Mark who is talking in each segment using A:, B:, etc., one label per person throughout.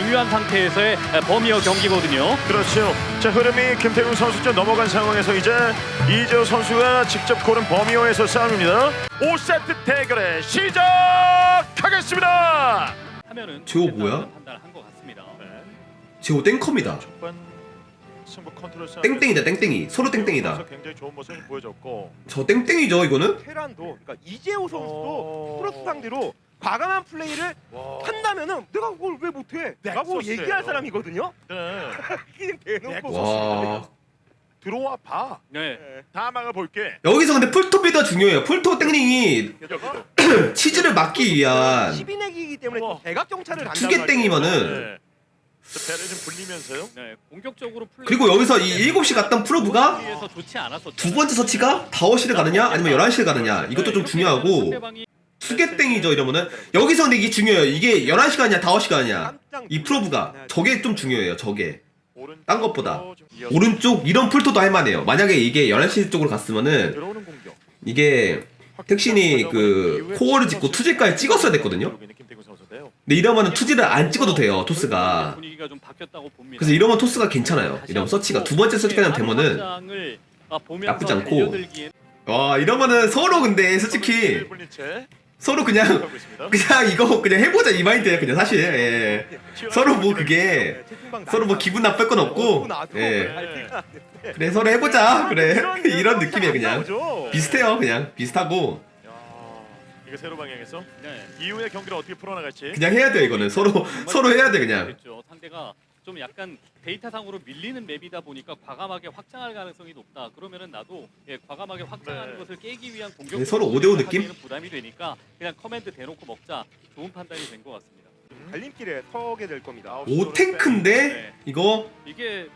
A: 중요한 상태에서의 범위어 경기거든요.
B: 그렇죠. 자 흐름이 김태균 선수 쪽 넘어간 상황에서 이제 이재호 선수가 직접 고른 범위호에서 싸움입니다. 5세트 대결에 시작하겠습니다.
A: 하면은 됐다는
C: 뭐야?
A: 판단을 한것 같습니다.
B: 네.
C: 지호 땡컴이다.
B: 승부 컨트롤.
C: 땡땡이다 땡땡이. 서로 땡땡이다.
B: 굉장히 좋은 모습을 보여줬고.
C: 저 땡땡이죠 이거는?
D: 테란도 그러니까 이재호 선수도
B: 어.
D: 프로스 상대로 과감한 플레이를
B: 와.
D: 한 다면은 내가 그걸 왜 못해? 라고. 얘기할 사람이거든요.
B: 네.
D: 그냥 대놓고
C: 와.
B: 들어와 봐.
A: 네.
B: 다 막아볼게.
C: 여기서 근데 풀톱이 중요해요. 풀톱 땡땡이
B: 여기도.
C: 치즈를 막기 위한
D: 12내기이기 때문에
B: 우와.
D: 좀 대각 정찰을
C: 두개
D: 간단
C: 땡이면은
B: 네. 저 배를 좀 불리면서요.
A: 네. 공격적으로 플레이
C: 그리고 여기서 이 7시 갔던 프로브가
A: 에서 좋지 않았었죠.
C: 두 번째 서치가 5시를 가느냐 아니면 11시를 가느냐 이것도 좀 중요하고
A: 상대방이
C: 투개땡이죠 이러면은 여기서 근데 이게 중요해요. 이게 11시 가느냐 5시 가느냐
D: 깜짝
C: 이 프로브가 저게 좀 중요해요. 저게 딴 것보다. 오른쪽 이런 풀토도 할만해요. 만약에 이게 11시 쪽으로 갔으면은. 이게 택신이 그 코어를 짓고 투질까지 찍었어야 됐거든요. 근데 이러면은 투지를 안 찍어도 돼요 토스가. 그래서 이러면 토스가 괜찮아요. 이러면 서치가 두 번째 서치까지 되면은
A: 아,
C: 나쁘지 않고.
A: 달려들기엔
C: 와 이러면은 서로 근데 솔직히 서로 그냥. 그냥 이거 그냥 해보자 이 마인드예요 그냥 사실. 예. 서로 뭐 그게
D: 네, 채팅방
C: 서로 뭐 기분 나쁠 건 없고. 예. 그래 서로 해보자. 그래. 이런 느낌이에요 그냥. 비슷해요 그냥. 비슷하고.
B: 야, 이거 세로 방향에서?
A: 네.
B: 이후의 경기를 어떻게 풀어나갈지.
C: 그냥 해야 돼요 이거는. 서로 서로 해야 돼 그냥.
A: 상대가 좀 약간 데이터상으로 밀리는 맵이다 보니까 과감하게 확장할 가능성이 높다. 그러면은 나도 예, 과감하게 확장하는
B: 네.
A: 것을 깨기 위한 공격
C: 네, 서로 5대5 느낌?
A: 부담이 되니까 그냥 커맨드 대놓고 먹자. 좋은 판단이 된 것 같습니다.
D: 갈림길에 서게 될 겁니다.
C: 오 탱크인데 이거
A: 이게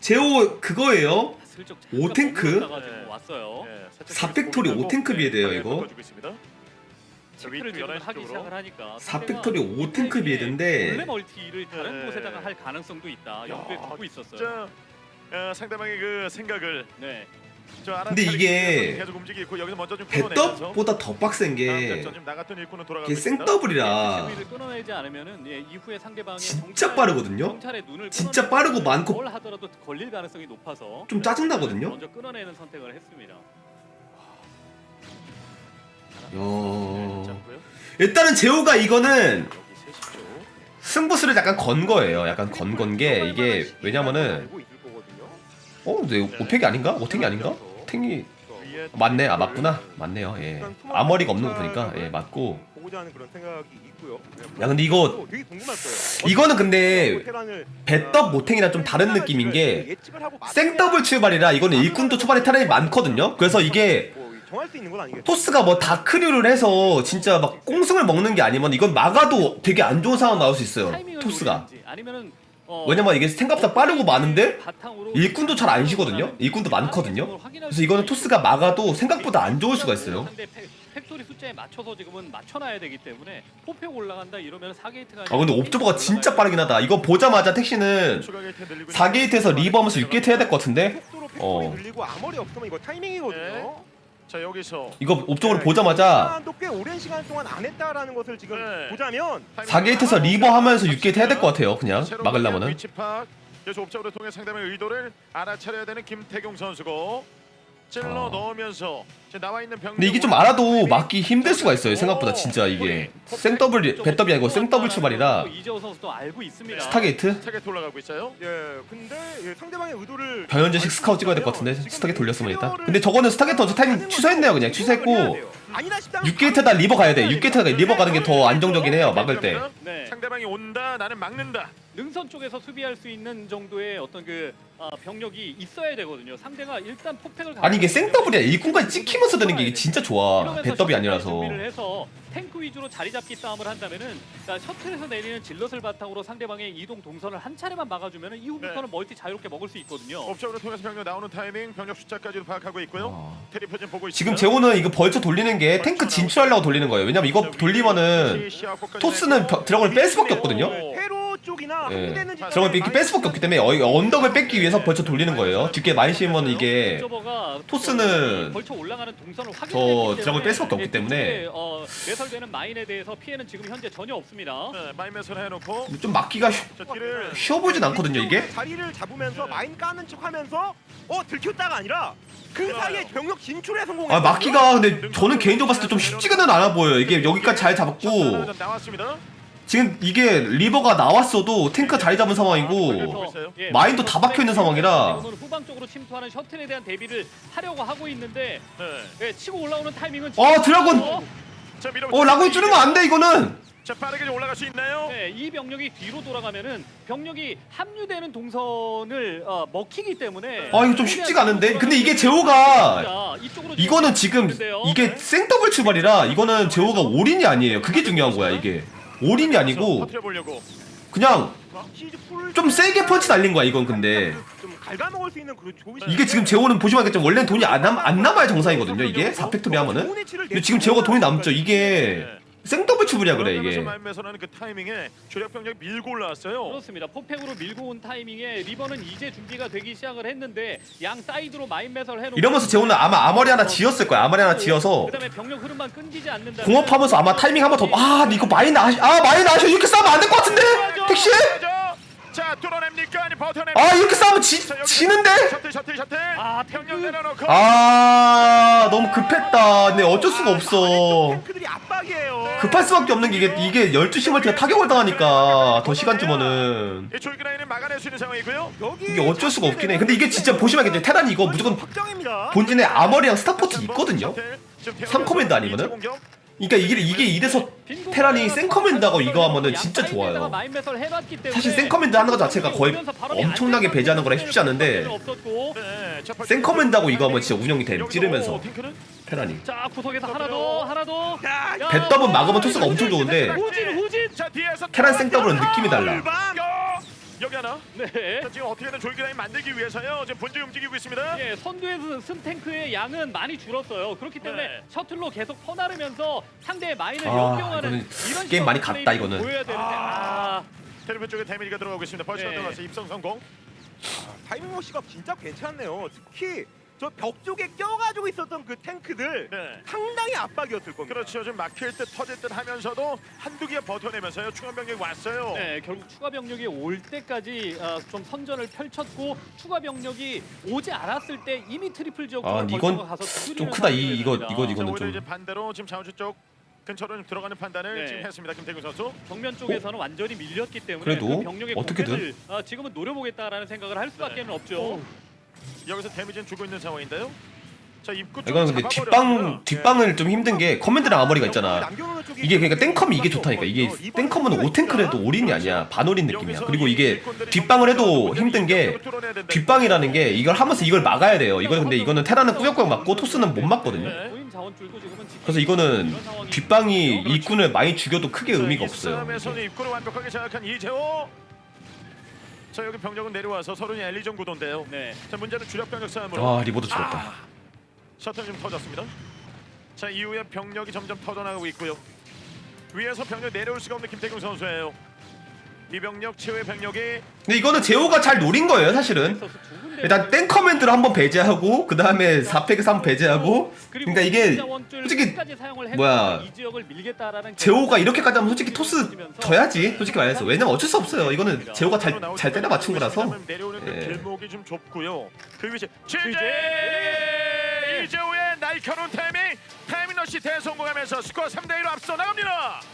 C: 제오 그거예요
A: 슬쩍
C: 오 탱크?
B: 네.
A: 왔어요.
B: 네, 살짝
C: 사팩토리
B: 고민하고,
C: 오 탱크 비에 대요,
B: 방향을
C: 이거.
B: 바꿔주고 있습니다.
A: 체크를 지금
B: 11시
A: 하기
B: 쪽으로.
A: 시작을 하니까
C: 사팩토리
A: 상대가
C: 오 탱크 비에대인데
A: 원래 멀티를 다른
B: 네.
A: 곳에다가 할 가능성도 있다. 염두에 두고 있었어요.
B: 진짜 어, 상대방의 그 생각을
A: 네.
B: 저 알아차리기
C: 근데 이게
B: 위해서 계속 움직이고 여기서 먼저 좀 끊어내면서
C: 배떡보다 더 빡센
B: 다음
C: 게
B: 작전 좀 나갔던 일꾼은 돌아가고
C: 이게
B: 있습니다.
C: 생더블이라
A: 끊어내지 않으면은 예, 이후에 상대방의
C: 진짜
A: 정찰-
C: 빠르거든요
A: 눈을
C: 진짜
A: 끊어내는
C: 빠르고 많고
A: 뭘 하더라도 걸릴 가능성이 높아서
C: 좀 짜증나거든요
A: 먼저 끊어내는 선택을 했습니다.
B: 네,
C: 야
B: 잡고요.
C: 일단은 제오가 이거는. 승부수를 약간 건 거예요. 약간 건 건 게 이게 왜냐면은. 어, 근데 오팩이 아닌가? 오탱이 아닌가? 탱이
B: 위에
C: 맞네. 아 맞구나. 맞네요. 예. 아머리가 없는 거 보니까 예 맞고. 야 근데 이거
D: 거예요.
C: 이거는 근데 배떡 모탱이랑 좀 다른 느낌인 게 생더블 출발이라 이거는 일꾼도 초반에 테란이 많거든요. 그래서 이게
D: 뭐 정할 수 있는 건 아니겠죠.
C: 토스가 뭐 다크류를 해서 진짜 막 꽁승을 먹는 게 아니면 이건 막아도 되게 안 좋은 상황 나올 수 있어요.
A: 타이밍을
C: 토스가.
A: 노리는지 아니면은 어,
C: 왜냐면 이게 생각보다 빠르고 많은데
A: 바탕으로
C: 일꾼도 잘 안 쉬거든요. 일꾼도 많거든요. 그래서 이거는 토스가 막아도 생각보다 안 좋을 수가 있어요.
A: 상대 팩- 팩토리 숫자에 맞춰서 지금은 맞춰놔야 되기 때문에 포팩 올라간다 이러면 4게이트가
C: 아 근데 옵저버가 진짜 빠르긴 하다. 이거 보자마자 택시는
B: 추가 게이트 늘리고
C: 4게이트에서 리버 하면서 6게이트 해야 될 것 같은데
D: 속도로
C: 어.
D: 팩토리 늘리고 아머리 없으면 이거 타이밍이거든요.
B: 네. 자 여기서
C: 이거 옵저버를 보자마자
D: 시간도 꽤 오랜 시간 동안 안 했다라는 것을 지금
B: 네.
D: 보자면
C: 4게이트에서 리버 하면서 6게이트 해야 될 것 같아요. 그냥 막으려면은.
B: 위치 파악. 그래서 옵적으로 통해 상대방의 의도를 알아차려야 되는 김태경 선수고 찔러
C: 아.
B: 넣으면서 지금 나와 있는 병력
C: 근데 이게 좀 알아도 막기 힘들 수가 있어요. 생각보다 진짜 이게 생더블 배더블이 아니고 생더블 출발이라
A: 이재호 선수도 알고 있습니다.
C: 스타게이트
B: 타겟 올라가고 있어요.
D: 예 근데 예, 상대방의 의도를
C: 변현재식 스카웃 찍어야 될 것 같은데 스타게이트 돌렸으면 일단. 근데 저거는 스타게이트 어제 타이밍 취소했네요. 그냥 취소했고 6게이트에다 리버 가야 돼. 6게이트에다 리버 가는 게 더 안정적인 해요. 막을 때.
A: 네.
B: 상대방이 온다 나는 막는다.
A: 능선 쪽에서 수비할 수 있는 정도의 어떤 그 아, 병력이 있어야 되거든요. 상대가 일단 폭팩을
C: 아니 이게 생더블이야. 일꾼까지 찍히면서 드는 게 이게 진짜 좋아.
A: 셔틀까지
C: 아니라서.
A: 준비를 해서 탱크 위주로 자리 잡기 싸움을 한다면은 자, 셔틀에서 내리는 질럿을 바탕으로 상대방의 이동 동선을 한 차례만 막아주면은 이후부터는
B: 네.
A: 멀티 자유롭게 먹을 수 있거든요.
B: 옵적으로 통해서 병력 나오는 타이밍 병력 숫자까지도 파악하고 있고요.
C: 아.
B: 테리프 좀 보고 있습니다.
C: 지금 재호는 이거 벌쳐 돌리는 게 탱크 진출하려고 돌리는 거예요. 왜냐면 이거 돌리면은 토스는 벼- 드래곤을 뺄 수밖에 없거든요. 예.
D: 합류되는 지점에
C: 저걸 이렇게 뺄 수밖에 없기 때문에 어, 언덕을 뺏기 위해서 벌쳐 돌리는 거예요. 뒷게 많이 씌우면 이게 토스는
A: 벌쳐 올라가는 동선을
C: 저 지역을 뺄 수밖에 없기 때문에
A: 어, 매설되는 마인에 대해서 피해는 지금 현재 전혀 없습니다.
B: 네, 마이맷을 해놓고
C: 좀 막기가 쉬,
B: 뒤를
C: 쉬워 보이진 않거든요 이게.
D: 자리를 잡으면서
B: 네.
D: 마인 까는 척하면서 어 들켰다가 아니라 그. 사이에 병력 진출에 성공했어요.
C: 아 막기가 근데 저는 개인적으로 봤을 때 좀 쉽지는 않아 보여요. 이게 여기까지 잘 잡았고
B: 나왔습니다.
C: 지금 이게 리버가 나왔어도 탱크 자리 잡은 상황이고
B: 있어요.
A: 예,
C: 마인도 다 박혀 있는 상황이라.
A: 오늘 후방 쪽으로 침투하는 셔틀에 대한 대비를 하려고 하고 있는데
B: 네.
A: 예, 치고 올라오는 타이밍은
C: 어, 드래곤!
A: 어,
B: 자 밀어.
C: 어 라고 줄이면 안 돼 이거는.
B: 자 빠르게 좀 올라갈 수 있나요?
A: 네, 이 병력이 뒤로 돌아가면은 병력이 합류되는 동선을 어, 먹히기 때문에
C: 아 이거 좀 쉽지가 않은데. 근데 이게 제호가
A: 이쪽으로
C: 이거는 지금. 이게 생더블 출발이라 이거는 제호가 올인이 아니에요. 그게 중요한 거야 이게. 올인이 아니고
B: 터트려 보려고.
C: 그냥 풀좀 세게 펀치 날린 거야 이건 근데.
D: 좀 갉아먹을 수 있는 그런 좋은
C: 이게 지금 제호는 보시면 알겠지만 원래는 돈이 안, 남, 안 남아야 정상이거든요 이게? 4팩토리 하면은? 근데 지금 제호가 돈이 남죠 이게 생더블 출발이야 그래 이게
B: 마이맷에서는 그 타이밍에 주력 병력 밀고 올라왔어요.
A: 그렇습니다. 포팩으로 밀고 온 타이밍에 리버는 이제 준비가 되기 시작을 했는데 양 사이드로 마인 매설 해놓고
C: 이러면서 제호는 아마 아머리 하나 지었을 거야 아머리 하나 지어서
A: 그다음에 병력 흐름만 끊기지 않는다.
C: 공업하면서 아마 타이밍 한 번 더 아 이거 많이 나시 아 많이 나시 이렇게 싸우면 안 될 것 같은데 택시
B: 자 뚫어냅니까 아니 버텨냅니까?
C: 아 이렇게 싸우면 지,
B: 자, 여기
C: 지는데
B: 셔틀 셔틀 셔틀.
A: 아,
B: 병력. 내려놓고.
C: 아 너무 급했다 근데 어쩔 수가 없어
D: 탱크들이 압박이에요.
C: 급할 수밖에 없는 게 이게 이게 12시 멀티가 타격을 당하니까 더 시간 주면은
B: 이 조이기 라인을 막아낼 수 있는 상황이고요.
D: 여기
C: 이게 어쩔 수가 없긴 해 근데 이게 진짜 보시면 알겠지만 테란이 이거 무조건
D: 확정입니다.
C: 본진에 아머리랑 스타포트 있거든요
B: 셔틀, 지금 태우면서
C: 3커맨드 아니면은?
B: 공격.
C: 그러니까 이게 이게 이래서 테란이 생커맨드하고 이거 하면은 진짜 좋아요 사실 생커맨드 하는 것 자체가 거의 엄청나게 배제하는 거라 쉽지 않은데 생커맨드하고 이거 하면 진짜 운영이 돼
B: 여기서
C: 찌르면서? 테란이
A: 자 구석에서 하나 더 하나 더.
C: 배더블 막으면 토스가 엄청 좋은데 테란 생더블은 느낌이 달라.
B: 야, 여기 하나.
A: 네.
B: 자, 지금 어떻게든 조이기 라인 만들기 위해서요. 지금 본질 움직이고 있습니다.
A: 예, 선두에서 쓴 탱크의 양은 많이 줄었어요. 그렇기 때문에
B: 네.
A: 셔틀로 계속 퍼나르면서 상대의 마인을
C: 아,
A: 역경하는
C: 이거는
A: 이런
C: 게임 많이 갔다,
A: 플레이를
C: 이거는.
A: 보여야 되는데 아,
B: 테레비 쪽에 데미지가 들어가고 있습니다. 벌써
A: 네.
B: 들어가서 입성 성공.
D: 타이밍 모시가 진짜 괜찮네요. 특히 저 벽 쪽에 껴가지고 있었던 그 탱크들
B: 네.
D: 상당히 압박이었을 겁니다.
B: 그렇죠. 좀 막힐 듯 터질 듯 하면서도 한두 개 버텨내면서요. 추가 병력이 왔어요.
A: 네, 결국 추가 병력이 올 때까지 어, 좀 선전을 펼쳤고 추가 병력이 오지 않았을 때 이미 트리플 지역
C: 아, 이건 좀 크다. 이- 이거-. 이거-
B: 자,
C: 이거는
B: 오히려
C: 좀-
B: 이제 반대로 지금 자원주 쪽 근처로 좀 들어가는 판단을
A: 네.
B: 지금 했습니다. 김태균 선수.
A: 정면 쪽에서는 완전히 밀렸기 때문에
C: 그래도
A: 그 병력의
C: 어떻게든.
A: 공백을 어, 지금은 노려보겠다라는 생각을 할 수밖에 는 없죠.
B: 여기서 데미지는 주고 있는 상황인데요. 자 입구 쪽
C: 이건 근데 뒷방 뒷방을 좀 힘든 게 커맨드랑 아머리가 있잖아. 이게 그러니까 땡컴이 이게 좋다니까. 이게 땡컴은 오탱크를 해도 올인이 아니야. 반올인 느낌이야. 그리고 이게 뒷방을 해도 힘든 게 뒷방이라는 게 이걸 하면서 이걸 막아야 돼요. 이거 근데 이거는 테라는 꾸역꾸역 막고 토스는 못 막거든요.
B: 네.
C: 그래서 이거는
A: 이런 상황이
C: 뒷방이 일꾼을 많이 죽여도 크게 의미가 없어요
B: 자 여기 병력은 내려와서 서른이 엘리전 구도인데요.
A: 네.
B: 자 문제는 주력 병력 싸움으로.
C: 아 리버도 죽었다
B: 아, 셔틀 좀 터졌습니다. 자 이후에 병력이 점점 터져나가고 있고요. 위에서 병력 내려올 수가 없는 김태경 선수예요. 이 병력 최후의 병력이
C: 근데 이거는 제호가 잘 노린 거예요 사실은. 일단 땡 커맨드를 한번 배제하고 그 다음에 4팩에서 한번 배제하고 그러니까 이게 솔직히 뭐야, 제호가 이렇게까지 하면 솔직히 토스 져야지. 솔직히 말해서. 왜냐면 어쩔 수 없어요. 이거는 제호가 잘, 잘 때려 맞춘 거라서.
B: 내려오는 그
C: 예.
B: 길목이 좀 좁고요. 그 위치 이재호의 날카로운 타이밍! 타이밍 러시 대성공하면서 스코어 3대 1로 앞서 나갑니다.